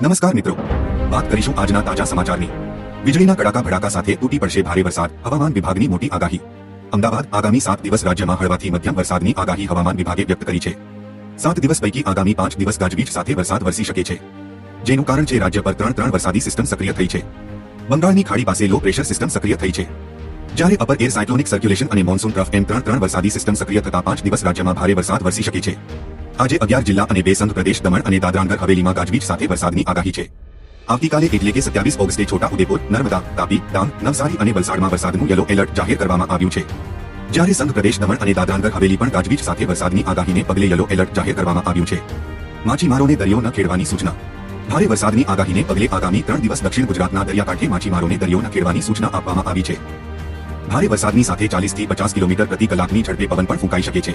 નમસ્કાર મિત્રો. વાત કરીશું આજના તાજા સમાચારની. વીજળીના કડાકા ભડાકા સાથે તૂટી પડશે ભારે વરસાદ. હવામાન વિભાગની મોટી આગાહી. અમદાવાદ આગામી સાત દિવસ રાજ્યમાં હળવાથી મધ્યમ વરસાદની આગાહી હવામાન વિભાગે વ્યક્ત કરી છે. સાત દિવસ પૈકી આગામી પાંચ દિવસ ગાજવીજ સાથે વરસાદ વરસી શકે છે. જેનું કારણ છે રાજ્ય પર ત્રણ ત્રણ વરસાદી સિસ્ટમ સક્રિય થઈ છે. બંગાળની ખાડી પાસે લો પ્રેશર સિસ્ટમ સક્રિય થઈ છે. જ્યારે અપર એર સાયક્લોનિક સર્ક્યુલેશન અને મોન્સૂન ટ્રફ એમ ત્રણ ત્રણ વરસાદી સિસ્ટમ સક્રિય થતા પાંચ દિવસ રાજ્યમાં ભારે વરસાદ વરસી શકે છે. આજે અગિયાર જિલ્લા અને બે સંઘ પ્રદેશ દમણ અને દાદરાનગર હવેલીમાં ગાજવીજ સાથે વરસાદની આગાહી છે. આવતીકાલે એટલે કે સત્યાવીસ ઓગસ્ટે છોટા ઉદેપુર નર્મદા, તાપી, ડાંગ, નવસારી અને વલસાડમાં વરસાદનું યલો એલર્ટ જાહેર કરવામાં આવ્યું છે. જ્યારે સંઘ પ્રદેશ દમણ અને દાદરાનગર હવેલી પણ ગાજવીજ સાથે વરસાદની આગાહીને પગલે યલો એલર્ટ જાહેર કરવામાં આવ્યું છે. માછીમારોને દરિયો ન ખેડવાની સૂચના. ભારે વરસાદની આગાહીને પગલે આગામી ત્રણ દિવસ દક્ષિણ ગુજરાતના દરિયાકાંઠે માછીમારોને દરિયો ન ખેડવાની સૂચના આપવામાં આવી છે. ભારે વરસાદની સાથે ચાલીસથી પચાસ કિલોમીટર પ્રતિ કલાકની ઝડપે પવન પણ ફૂંકાઈ શકે છે.